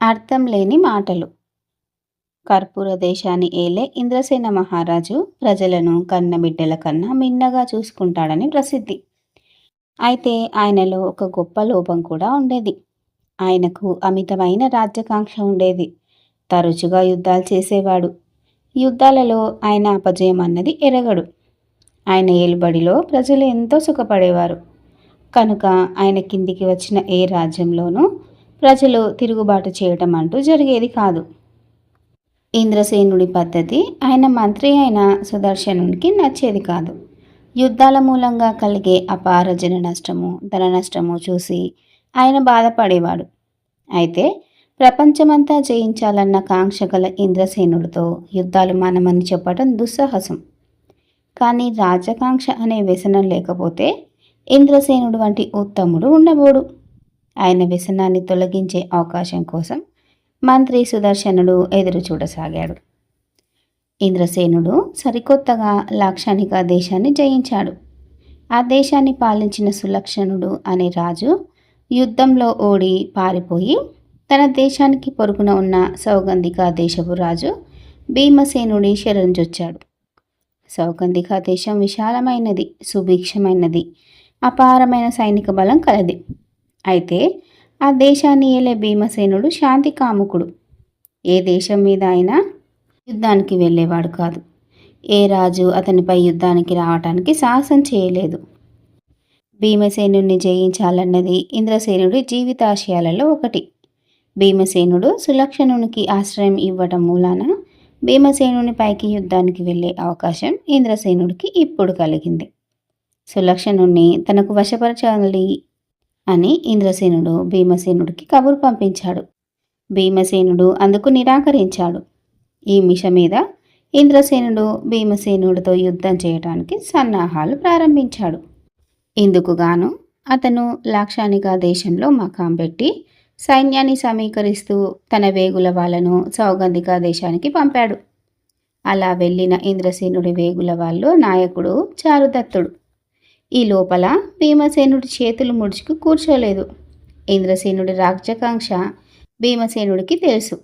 అర్థం లేని మాటలు. కర్పూర దేశాన్ని ఏలే ఇంద్రసేన మహారాజు ప్రజలను కన్నబిడ్డల కన్నా మిన్నగా చూసుకుంటాడని ప్రసిద్ధి. అయితే ఆయనలో ఒక గొప్ప లోపం కూడా ఉండేది. ఆయనకు అమితమైన రాజ్యకాంక్ష ఉండేది. తరచుగా యుద్ధాలు చేసేవాడు. యుద్ధాలలో ఆయన అపజయం అన్నది ఎరగడు. ఆయన ఏలుబడిలో ప్రజలు ఎంతో సుఖపడేవారు. కనుక ఆయన కిందికి వచ్చిన ఏ రాజ్యంలోనూ ప్రజలు తిరుగుబాటు చేయటం అంటూ జరిగేది కాదు. ఇంద్రసేనుడి పద్ధతి ఆయన మంత్రి అయిన సుదర్శనునికి నచ్చేది కాదు. యుద్ధాల మూలంగా కలిగే అపార జన నష్టము ధన నష్టము చూసి ఆయన బాధపడేవాడు. అయితే ప్రపంచమంతా జయించాలన్న కాంక్ష గల ఇంద్రసేనుడితో యుద్ధాలు మానమని చెప్పడం దుస్సాహసం. కానీ రాజకాంక్ష అనే వ్యసనం లేకపోతే ఇంద్రసేనుడు వంటి ఉత్తముడు ఉండబోడు. ఆయన వ్యసనాన్ని తొలగించే అవకాశం కోసం మంత్రి సుదర్శనుడు ఎదురు చూడసాగాడు ఇంద్రసేనుడు సరికొత్తగా లాక్షణిక దేశాన్ని జయించాడు. ఆ దేశాన్ని పాలించిన సులక్షణుడు అనే రాజు యుద్ధంలో ఓడి పారిపోయి తన దేశానికి పొరుగున ఉన్న సౌగంధిక దేశపు రాజు భీమసేనుడి శరణ్జొచ్చాడు సౌగంధిక దేశం విశాలమైనది సుభిక్షమైనది అపారమైన సైనిక బలం కలది. అయితే ఆ దేశాన్ని ఏలే భీమసేనుడు శాంతి కాముకుడు. ఏ దేశం మీద అయినా యుద్ధానికి వెళ్ళేవాడు కాదు. ఏ రాజు అతనిపై యుద్ధానికి రావటానికి సాహసం చేయలేదు. భీమసేనుడిని జయించాలన్నది ఇంద్రసేనుడి జీవితాశయాలలో ఒకటి. భీమసేనుడు సులక్షణునికి ఆశ్రయం ఇవ్వటం మూలాన భీమసేనుని పైకి యుద్ధానికి వెళ్ళే అవకాశం ఇంద్రసేనుడికి ఇప్పుడు కలిగింది. సులక్షణుణ్ణి తనకు వశపరచాలి అని ఇంద్రసేనుడు భీమసేనుడికి కబురు పంపించాడు. భీమసేనుడు అందుకు నిరాకరించాడు. ఈ మిష మీద ఇంద్రసేనుడు భీమసేనుడితో యుద్ధం చేయటానికి సన్నాహాలు ప్రారంభించాడు. ఇందుకుగాను అతను లాక్షానిక దేశంలో మకాం పెట్టి సైన్యాన్ని సమీకరిస్తూ తన వేగుల వాళ్ళను సౌగంధిక దేశానికి పంపాడు. అలా వెళ్ళిన ఇంద్రసేనుడి వేగుల వాళ్ళు నాయకుడు చారుదత్తుడు. ఈ లోపల భీమసేనుడి చేతులు ముడుచుకు కూర్చోలేదు. ఇంద్రసేనుడి రాజ్యాకాంక్ష భీమసేనుడికి తెలుసు.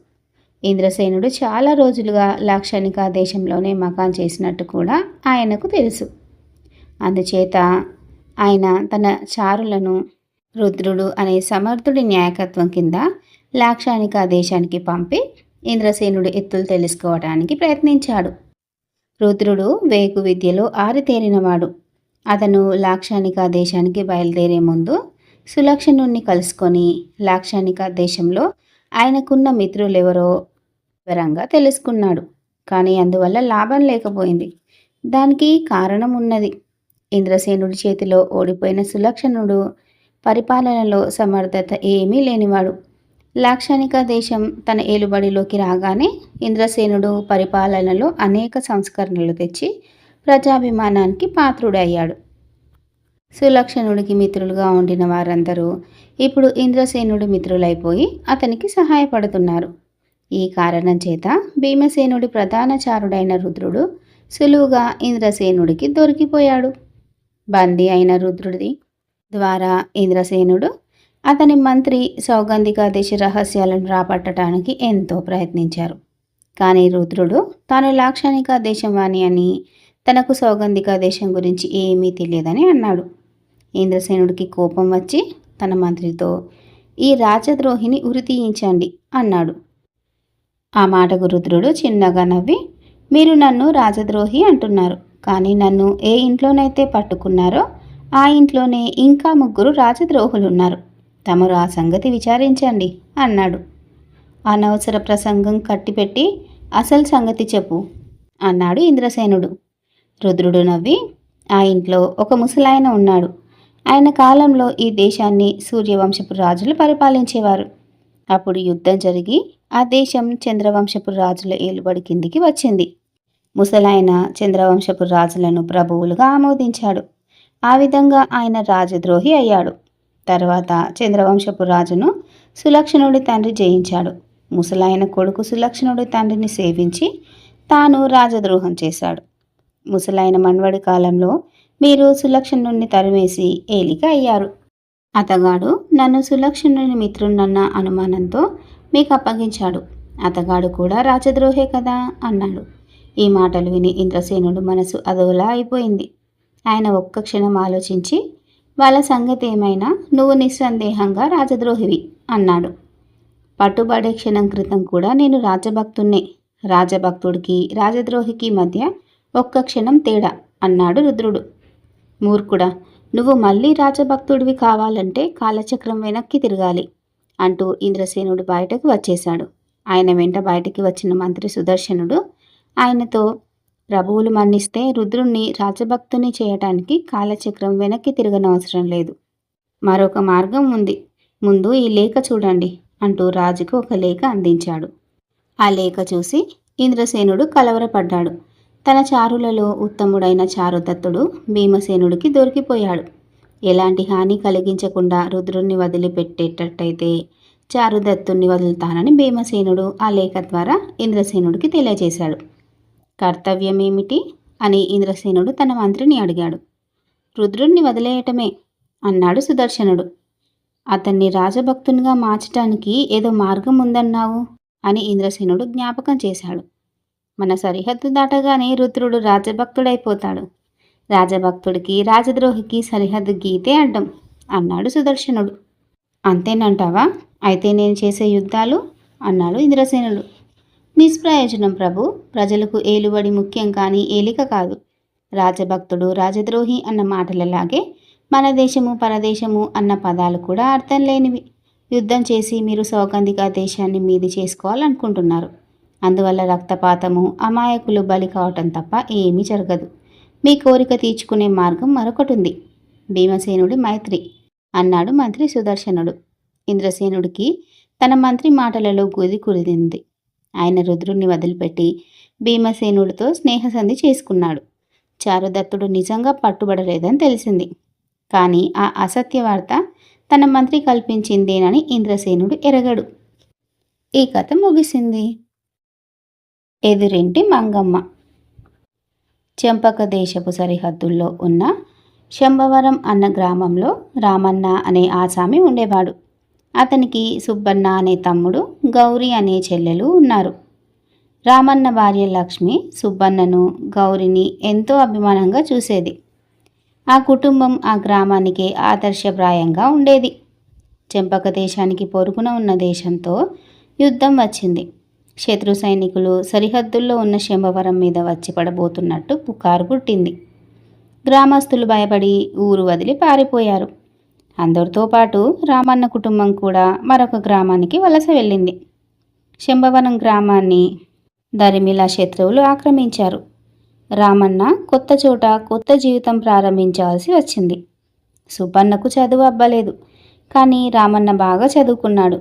ఇంద్రసేనుడు చాలా రోజులుగా లాక్షణిక దేశంలోనే మకాన్ చేసినట్టు కూడా ఆయనకు తెలుసు. అందుచేత ఆయన తన చారులను రుద్రుడు అనే సమర్థుడి న్యాయకత్వం కింద లాక్షణిక దేశానికి పంపి ఇంద్రసేనుడి ఎత్తులు తెలుసుకోవడానికి ప్రయత్నించాడు. రుద్రుడు వేగు విద్యలో ఆరితేరినవాడు. అతను లాక్షానిక దేశానికి బయలుదేరే ముందు సులక్షణుణ్ణి కలుసుకొని లాక్షానిక దేశంలో ఆయనకున్న మిత్రులెవరో వివరంగా తెలుసుకున్నాడు. కానీ అందువల్ల లాభం లేకపోయింది. దానికి కారణం ఉన్నది ఇంద్రసేనుడి చేతిలో ఓడిపోయిన సులక్షణుడు పరిపాలనలో సమర్థత ఏమీ లేనివాడు. లాక్షణిక దేశం తన ఏలుబడిలోకి రాగానే ఇంద్రసేనుడు పరిపాలనలో అనేక సంస్కరణలు తెచ్చి ప్రజాభిమానానికి పాత్రుడయ్యాడు. సులక్షణుడికి మిత్రులుగా ఉండిన వారందరూ ఇప్పుడు ఇంద్రసేనుడి మిత్రులైపోయి అతనికి సహాయపడుతున్నారు. ఈ కారణం చేత భీమసేనుడి ప్రధానచారుడైన రుద్రుడు సులువుగా ఇంద్రసేనుడికి దొరికిపోయాడు. బందీ అయిన రుద్రుడి ద్వారా ఇంద్రసేనుడు అతని మంత్రి సౌగంధిక దేశ రహస్యాలను రాబట్టడానికి ఎంతో ప్రయత్నించారు. కానీ రుద్రుడు తాను లాక్షణిక దేశవాణి అని తనకు సౌగంధిక దేశం గురించి ఏమీ తెలియదని అన్నాడు. ఇంద్రసేనుడికి కోపం వచ్చి తన మంత్రితో ఈ రాజద్రోహిని ఉరితీయించండి అన్నాడు. ఆ మాటకు రుద్రుడు చిన్నగా నవ్వి మీరు నన్ను రాజద్రోహి అంటున్నారు కానీ నన్ను ఏ ఇంట్లోనైతే పట్టుకున్నారో ఆ ఇంట్లోనే ఇంకా ముగ్గురు రాజద్రోహులున్నారు. తమరు ఆ సంగతి విచారించండి అన్నాడు. అనవసర ప్రసంగం కట్టిపెట్టి అసలు సంగతి చెప్పు అన్నాడు ఇంద్రసేనుడు. రుద్రుడు నవ్వి ఆ ఇంట్లో ఒక ముసలాయన ఉన్నాడు. ఆయన కాలంలో ఈ దేశాన్ని సూర్యవంశపు రాజులు పరిపాలించేవారు. అప్పుడు యుద్ధం జరిగి ఆ దేశం చంద్రవంశపు రాజుల ఏలుబడి కిందికి వచ్చింది. ముసలాయన చంద్రవంశపు రాజులను ప్రభువులుగా ఆమోదించాడు. ఆ విధంగా ఆయన రాజద్రోహి అయ్యాడు. తర్వాత చంద్రవంశపు రాజును సులక్షణుడి తండ్రి జయించాడు. ముసలాయన కొడుకు సులక్షణుడి తండ్రిని సేవించి తాను రాజద్రోహం చేశాడు. ముసలాయన మన్వడి కాలంలో మీరు సులక్షణుణ్ణి తరిమేసి ఏలిక అయ్యారు. అతగాడు నన్ను సులక్షణుని మిత్రుణ్ణన్న అనుమానంతో మీకు అప్పగించాడు. అతగాడు కూడా రాజద్రోహే కదా అన్నాడు. ఈ మాటలు విని ఇంద్రసేనుడు మనసు అదోలా అయిపోయింది. ఆయన ఒక్క క్షణం ఆలోచించి వాళ్ళ సంగతి ఏమైనా? నువ్వు నిస్సందేహంగా రాజద్రోహివి అన్నాడు. పట్టుబడే క్షణం క్రితం కూడా నేను రాజభక్తున్నే రాజభక్తుడికి రాజద్రోహికి మధ్య ఒక్క క్షణం తేడా అన్నాడు రుద్రుడు. మూర్ఖుడా నువ్వు మళ్ళీ రాజభక్తుడివి కావాలంటే కాలచక్రం వెనక్కి తిరగాలి అంటూ ఇంద్రసేనుడు బయటకు వచ్చేశాడు. ఆయన వెంట బయటికి వచ్చిన మంత్రి సుదర్శనుడు ఆయనతో ప్రభువులు మన్నిస్తే రుద్రుణ్ణి రాజభక్తుని చేయటానికి కాలచక్రం వెనక్కి తిరగనవసరం లేదు. మరొక మార్గం ఉంది. ముందు ఈ లేఖ చూడండి అంటూ రాజుకు ఒక లేఖ అందించాడు. ఆ లేఖ చూసి ఇంద్రసేనుడు కలవరపడ్డాడు. తన చారులలో ఉత్తముడైన చారుదత్తుడు భీమసేనుడికి దొరికిపోయాడు. ఎలాంటి హాని కలిగించకుండా రుద్రుణ్ణి వదిలిపెట్టేటట్టయితే చారుదత్తుణ్ణి వదులుతానని భీమసేనుడు ఆ లేఖ ద్వారా ఇంద్రసేనుడికి తెలియజేశాడు. కర్తవ్యమేమిటి? అని ఇంద్రసేనుడు తన మంత్రిని అడిగాడు. రుద్రుణ్ణి వదిలేయటమే అన్నాడు సుదర్శనుడు. అతన్ని రాజభక్తునిగా మార్చటానికి ఏదో మార్గం ఉందన్నావు అని ఇంద్రసేనుడు జ్ఞాపకం చేశాడు. మన సరిహద్దు దాటగానే రుద్రుడు రాజభక్తుడైపోతాడు. రాజభక్తుడికి రాజద్రోహికి సరిహద్దు గీతే అడ్డం అన్నాడు సుదర్శనుడు. అంతేనంటావా? అయితే నేను చేసే యుద్ధాలు అన్నాడు ఇంద్రసేనుడు. నిష్ప్రయోజనం ప్రభు ప్రజలకు ఏలుబడి ముఖ్యం కానీ ఏలిక కాదు. రాజభక్తుడు రాజద్రోహి అన్న మాటలలాగే మన దేశము పరదేశము అన్న పదాలు కూడా అర్థం లేనివి. యుద్ధం చేసి మీరు సౌగంధిక దేశాన్ని మీది చేసుకోవాలనుకుంటున్నారు. అందువల్ల రక్తపాతము అమాయకులు బలి కావటం తప్ప ఏమీ జరగదు. మీ కోరిక తీర్చుకునే మార్గం మరొకటి ఉంది భీమసేనుడి మైత్రి అన్నాడు మంత్రి సుదర్శనుడు. ఇంద్రసేనుడికి తన మంత్రి మాటలలో గుది కురిదింది ఆయన రుద్రుణ్ణి వదిలిపెట్టి భీమసేనుడితో స్నేహసంధి చేసుకున్నాడు. చారుదత్తుడు నిజంగా పట్టుబడలేదని తెలిసింది. కానీ ఆ అసత్య వార్త తన మంత్రి కల్పించిందేనని ఇంద్రసేనుడు ఎరగడు. ఈ కథ ముగిసింది. ఎదురింటి మంగమ్మ. చెంపక దేశపు సరిహద్దుల్లో ఉన్న శంభవరం అన్న గ్రామంలో రామన్న అనే ఆసామి ఉండేవాడు. అతనికి సుబ్బన్న అనే తమ్ముడు గౌరీ అనే చెల్లెలు ఉన్నారు. రామన్న భార్య లక్ష్మి సుబ్బన్నను గౌరిని ఎంతో అభిమానంగా చూసేది. ఆ కుటుంబం ఆ గ్రామానికి ఆదర్శప్రాయంగా ఉండేది. చెంపక దేశానికి పొరుగున ఉన్న దేశంతో యుద్ధం వచ్చింది. శత్రు సైనికులు సరిహద్దుల్లో ఉన్న శంభవరం మీద వచ్చి పడబోతున్నట్టు పుకారు పుట్టింది. గ్రామస్తులు భయపడి ఊరు వదిలి పారిపోయారు. అందరితో పాటు రామన్న కుటుంబం కూడా మరొక గ్రామానికి వలస వెళ్ళింది. శంభవనం గ్రామాన్ని దరిమిలా శత్రువులు ఆక్రమించారు. రామన్న కొత్త చోట కొత్త జీవితం ప్రారంభించాల్సి వచ్చింది. సుబ్బన్నకు చదువు అబ్బలేదు. కానీ రామన్న బాగా చదువుకున్నాడు.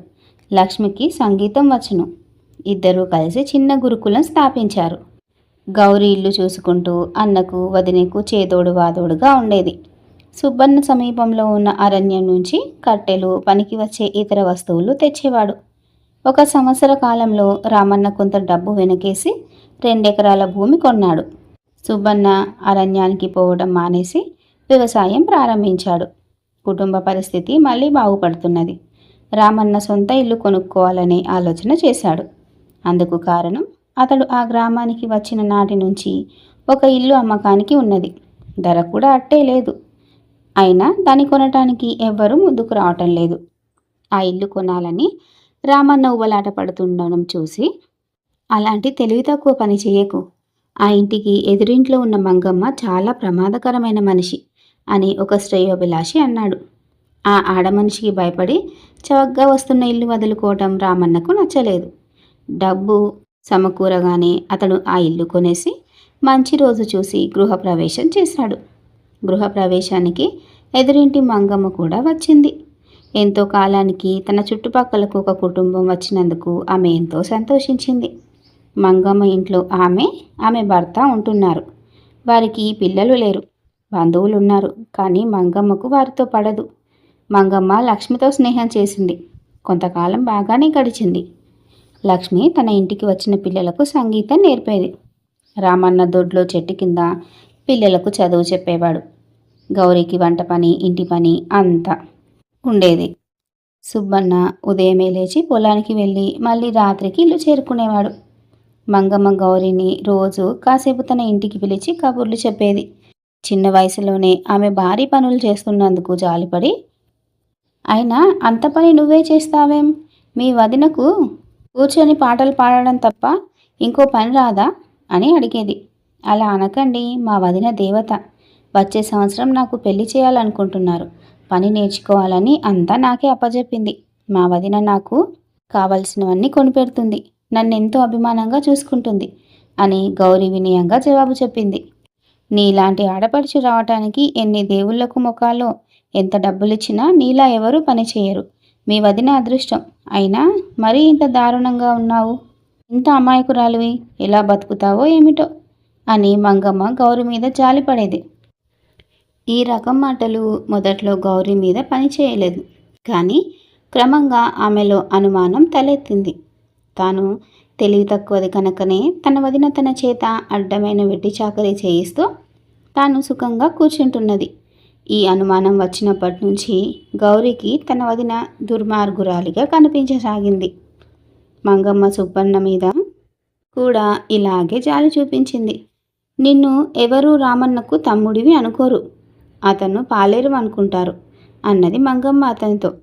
లక్ష్మికి సంగీతం వచ్చును. ఇద్దరూ కలిసి చిన్న గురుకులం స్థాపించారు. గౌరీ ఇల్లు చూసుకుంటూ అన్నకు వదినకు చేదోడు వాదోడుగా ఉండేది. సుబ్బన్న సమీపంలో ఉన్న అరణ్యం నుంచి కట్టెలు పనికి వచ్చే ఇతర వస్తువులు తెచ్చేవాడు. ఒక సంవత్సర కాలంలో రామన్న కొంత డబ్బు వెనకేసి రెండెకరాల భూమి కొన్నాడు. సుబ్బన్న అరణ్యానికి పోవడం మానేసి వ్యవసాయం ప్రారంభించాడు. కుటుంబ పరిస్థితి మళ్ళీ బాగుపడుతున్నది. రామన్న సొంత ఇల్లు కొనుక్కోవాలనే ఆలోచన చేశాడు. అందుకు కారణం అతడు ఆ గ్రామానికి వచ్చిన నాటి నుంచి ఒక ఇల్లు అమ్మకానికి ఉన్నది. ధర కూడా అట్టే లేదు. అయినా దాన్ని కొనటానికి ఎవ్వరూ ముందుకు రావటం లేదు. ఆ ఇల్లు కొనాలని రామన్న ఉబలాట పడుతుండడం చూసి అలాంటి తెలివి తక్కువ పని చేయకు. ఆ ఇంటికి ఎదురింట్లో ఉన్న మంగమ్మ చాలా ప్రమాదకరమైన మనిషి అని ఒక శ్రేయోభిలాషి అన్నాడు. ఆ ఆడమనిషికి భయపడి చవగ్గా వస్తున్న ఇల్లు వదులుకోవటం రామన్నకు నచ్చలేదు. డబ్బు సమకూరగానే అతడు ఆ ఇల్లు కొనేసి మంచి రోజు చూసి గృహప్రవేశం చేశాడు. గృహప్రవేశానికి ఎదురింటి మంగమ్మ కూడా వచ్చింది. ఎంతో కాలానికి తన చుట్టుపక్కలకు ఒక కుటుంబం వచ్చినందుకు ఆమె ఎంతో సంతోషించింది. మంగమ్మ ఇంట్లో ఆమె ఆమె భర్త ఉంటున్నారు. వారికి పిల్లలు లేరు. బంధువులు ఉన్నారు కానీ మంగమ్మకు వారితో పడదు. మంగమ్మ లక్ష్మితో స్నేహం చేసింది. కొంతకాలం బాగానే గడిచింది. లక్ష్మి తన ఇంటికి వచ్చిన పిల్లలకు సంగీతం నేర్పేది. రామన్న దొడ్లో చెట్టు కింద పిల్లలకు చదువు చెప్పేవాడు. గౌరీకి వంట పని ఇంటి పని అంతా ఉండేది. సుబ్బన్న ఉదయమే లేచి పొలానికి వెళ్ళి మళ్ళీ రాత్రికి ఇల్లు చేరుకునేవాడు. మంగమ్మ గౌరిని రోజు కాసేపు తన ఇంటికి పిలిచి కబుర్లు చెప్పేది. చిన్న వయసులోనే ఆమె భారీ పనులు చేస్తున్నందుకు జాలిపడి అయినా అంత పని నువ్వే చేస్తావేం? మీ వదినకు కూర్చొని పాటలు పాడడం తప్ప ఇంకో పని రాదా? అని అడిగేది. అలా అనకండి మా వదిన దేవత. వచ్చే సంవత్సరం నాకు పెళ్ళి చేయాలనుకుంటున్నారు. పని నేర్చుకోవాలని అంతా నాకే అప్పజెప్పింది. మా వదిన నాకు కావలసినవన్నీ కొనిపెడుతుంది. నన్ను ఎంతో అభిమానంగా చూసుకుంటుంది అని గౌరీ వినయంగా జవాబు చెప్పింది. నీలాంటి ఆడపడుచు రావటానికి ఎన్ని దేవుళ్ళకు ముఖాలో ఎంత డబ్బులిచ్చినా నీలా ఎవరూ పని చేయరు. మీ వదిన అదృష్టం. అయినా మరీ ఇంత దారుణంగా ఉన్నావు. ఇంత అమాయకురాలివి ఎలా బతుకుతావో ఏమిటో? అని మంగమ్మ గౌరి మీద జాలిపడేది. ఈ రకం మాటలు మొదట్లో గౌరి మీద పని చేయలేదు. కానీ క్రమంగా ఆమెలో అనుమానం తలెత్తింది. తాను తెలివి తక్కువది కనుకనే తన వదిన తన చేత అడ్డమైన వెట్టి చాకరీ చేయిస్తూ తాను సుఖంగా కూర్చుంటున్నది. ఈ అనుమానం వచ్చినప్పటి నుంచి గౌరికి తన వదిన దుర్మార్గురాలిగా కనిపించసాగింది. మంగమ్మ సుబ్బన్న మీద కూడా ఇలాగే జాలి చూపించింది. నిన్ను ఎవరు రామన్నకు తమ్ముడివి అనుకోరు. అతను పాలేరు అనుకుంటారు అన్నది మంగమ్మ అతనితో.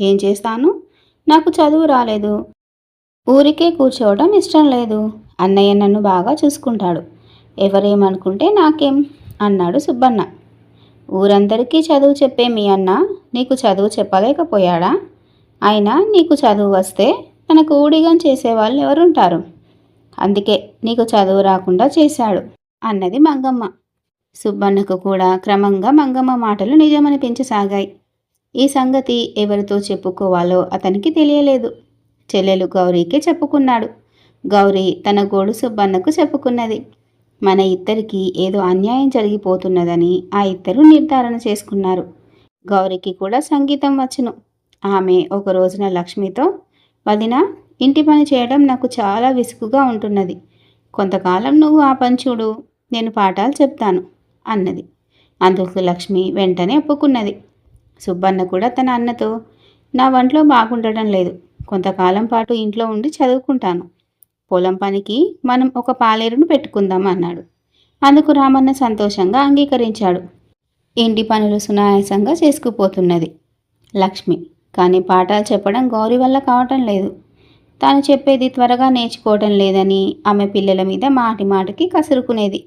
ఏం చేస్తాను? నాకు చదువు రాలేదు. ఊరికే కూర్చోవడం ఇష్టం లేదు. అన్నయ్య నన్ను బాగా చూసుకుంటాడు. ఎవరేమనుకుంటే నాకేం? అన్నాడు సుబ్బన్న. ఊరందరికీ చదువు చెప్పే మీ అన్న నీకు చదువు చెప్పలేకపోయాడా? అయినా నీకు చదువు వస్తే తనకు ఊడిగం చేసేవాళ్ళు ఎవరుంటారు? అందుకే నీకు చదువు రాకుండా చేశాడు అన్నది మంగమ్మ. సుబ్బన్నకు కూడా క్రమంగా మంగమ్మ మాటలు నిజమనిపించసాగాయి. ఈ సంగతి ఎవరితో చెప్పుకోవాలో అతనికి తెలియలేదు. చెల్లెలు గౌరీకే చెప్పుకున్నాడు. గౌరీ తన గోడు సుబ్బన్నకు చెప్పుకున్నది. మన ఇద్దరికి ఏదో అన్యాయం జరిగిపోతున్నదని ఆ ఇద్దరు నిర్ధారణ చేసుకున్నారు. గౌరికి కూడా సంగీతం వచ్చును. ఆమె ఒక రోజున లక్ష్మితో వదిన ఇంటి పని చేయడం నాకు చాలా విసుగుగా ఉంటున్నది. కొంతకాలం నువ్వు ఆ పని చూడు నేను పాఠాలు చెప్తాను అన్నది. అందుకు లక్ష్మి వెంటనే ఒప్పుకున్నది. సుబ్బన్న కూడా తన అన్నతో నా వంట్లో బాగుండటం లేదు. కొంతకాలం పాటు ఇంట్లో ఉండి చదువుకుంటాను. పొలం పనికి మనం ఒక పాలేరును పెట్టుకుందాం అన్నాడు. అందుకు రామన్న సంతోషంగా అంగీకరించాడు. ఇంటి పనులు సునాయాసంగా చేసుకుపోతున్నది. లక్ష్మి కానీ పాఠాలు చెప్పడం గౌరీ వల్ల కావటం లేదు. తాను చెప్పేది త్వరగా నేర్చుకోవటం లేదని ఆమె పిల్లల మీద మాటి మాటికి కసురుకునేది.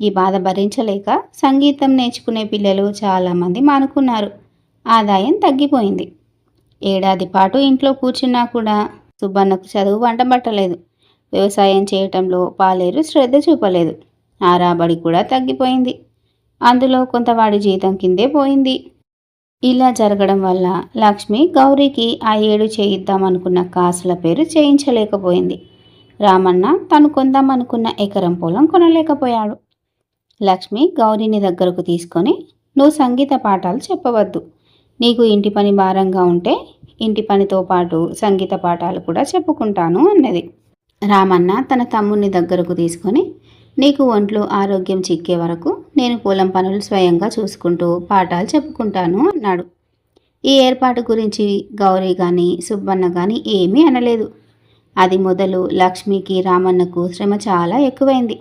ఈ బాధ భరించలేక సంగీతం నేర్చుకునే పిల్లలు చాలామంది మానుకున్నారు. ఆదాయం తగ్గిపోయింది. ఏడాది పాటు ఇంట్లో కూర్చున్నా కూడా సుబ్బన్నకు చదువు వంటబట్టలేదు వ్యవసాయం చేయటంలో పాలేరు శ్రద్ధ చూపలేదు. ఆ రాబడి కూడా తగ్గిపోయింది. అందులో కొంత వాడి జీతం కిందే పోయింది. ఇలా జరగడం వల్ల లక్ష్మి గౌరీకి ఆ ఏడు చేయిద్దామనుకున్న కాసుల పేరు చేయించలేకపోయింది. రామన్న తను కొందామనుకున్న ఎకరం పొలం కొనలేకపోయాడు. లక్ష్మి గౌరీని దగ్గరకు తీసుకొని నువ్వు సంగీత పాఠాలు చెప్పవద్దు. నీకు ఇంటి పని భారంగా ఉంటే ఇంటి పనితో పాటు సంగీత పాఠాలు కూడా చెప్పుకుంటాను అన్నది. రామన్న తన తమ్ముని దగ్గరకు తీసుకొని నీకు ఒంట్లో ఆరోగ్యం చిక్కే వరకు నేను పొలం పనులు స్వయంగా చూసుకుంటూ పాఠాలు చెప్పుకుంటాను అన్నాడు. ఈ ఏర్పాటు గురించి గౌరీ కానీ సుబ్బన్న కానీ ఏమీ అనలేదు. అది మొదలు లక్ష్మికి రామన్నకు శ్రమ చాలా ఎక్కువైంది.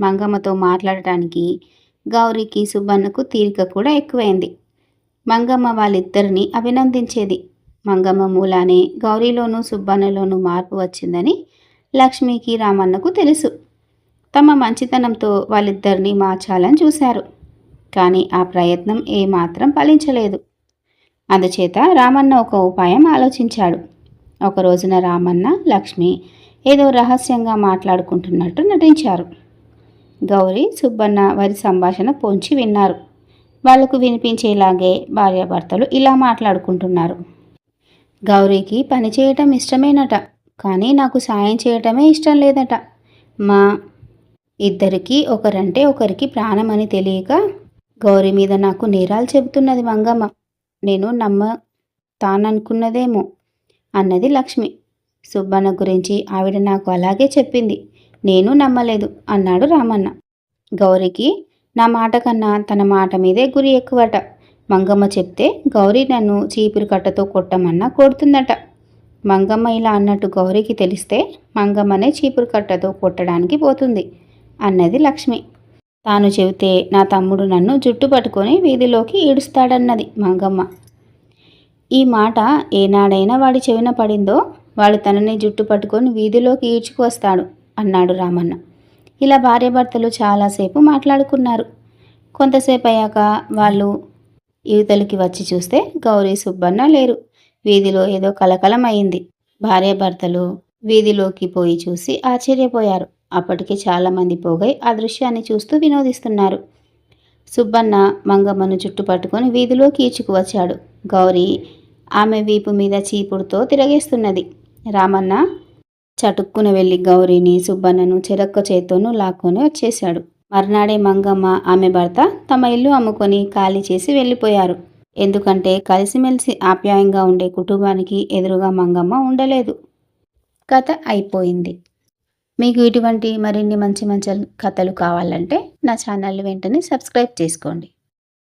మంగమ్మతో మాట్లాడటానికి గౌరీకి సుబ్బన్నకు తీరిక కూడా ఎక్కువైంది. మంగమ్మ వాళ్ళిద్దరిని అభినందించేది. మంగమ్మ మూలానే గౌరీలోనూ సుబ్బన్నలోనూ మార్పు వచ్చిందని లక్ష్మికి రామన్నకు తెలుసు. తమ మంచితనంతో వాళ్ళిద్దరినీ మార్చాలని చూశారు. కానీ ఆ ప్రయత్నం ఏమాత్రం ఫలించలేదు. అందుచేత రామన్న ఒక ఉపాయం ఆలోచించాడు. ఒక రోజున రామన్న లక్ష్మి ఏదో రహస్యంగా మాట్లాడుకుంటున్నట్టు నటించారు. గౌరీ సుబ్బన్న వారి సంభాషణ పొంచి విన్నారు. వాళ్ళకు వినిపించేలాగే భార్యాభర్తలు ఇలా మాట్లాడుకుంటున్నారు. గౌరీకి పని చేయటం ఇష్టమేనట. కానీ నాకు సాయం చేయటమే ఇష్టం లేదట. మా ఇద్దరికి ఒకరంటే ఒకరికి ప్రాణం అని తెలియక గౌరీ మీద నాకు నేరాలు చెబుతున్నది మంగమ్మ. నేను నమ్మ తాననుకున్నదేమో అన్నది లక్ష్మి. సుబ్బన్న గురించి ఆవిడ నాకు అలాగే చెప్పింది. నేను నమ్మలేదు అన్నాడు రామన్న. గౌరికి నా మాట కన్నా తన మాట మీదే గురి ఎక్కువట. మంగమ్మ చెప్తే గౌరీ నన్ను చీపురు కట్టతో కొట్టమన్నా కొడుతుందట. మంగమ్మ ఇలా అన్నట్టు గౌరీకి తెలిస్తే మంగమ్మనే చీపురు కట్టతో కొట్టడానికి పోతుంది అన్నది లక్ష్మి. తాను చెబితే నా తమ్ముడు నన్ను జుట్టు పట్టుకొని వీధిలోకి ఈడుస్తాడన్నది మంగమ్మ. ఈ మాట ఏనాడైనా వాడి చెవిన పడిందో వాడు తనని జుట్టు పట్టుకొని వీధిలోకి ఈడ్చుకువస్తాడు అన్నాడు రామన్న. ఇలా భార్యాభర్తలు చాలాసేపు మాట్లాడుకున్నారు. కొంతసేపు అయ్యాక వాళ్ళు యువతలకి వచ్చి చూస్తే గౌరీ సుబ్బన్న లేరు. వీధిలో ఏదో కలకలం అయింది భార్యాభర్తలు వీధిలోకి పోయి చూసి ఆశ్చర్యపోయారు. అప్పటికి చాలామంది పోగై ఆ దృశ్యాన్ని చూస్తూ వినోదిస్తున్నారు. సుబ్బన్న మంగమ్మను చుట్టుపట్టుకొని వీధిలోకి ఈచుకు వచ్చాడు గౌరీ ఆమె వీపు మీద చీపుడుతో తిరగేస్తున్నది. రామన్న చటుక్కున వెళ్ళి గౌరీని సుబ్బన్నను చెరక్క చేత్తోనూ లాక్కొని వచ్చేశాడు. మర్నాడే మంగమ్మ ఆమె భర్త తమ ఇల్లు అమ్ముకొని ఖాళీ చేసి వెళ్ళిపోయారు. ఎందుకంటే కలిసిమెలిసి ఆప్యాయంగా ఉండే కుటుంబానికి ఎదురుగా మంగమ్మ ఉండలేదు. కథ అయిపోయింది. మీకు ఇటువంటి మరిన్ని మంచి మంచి కథలు కావాలంటే నా ఛానల్ వెంటనే సబ్స్క్రైబ్ చేసుకోండి.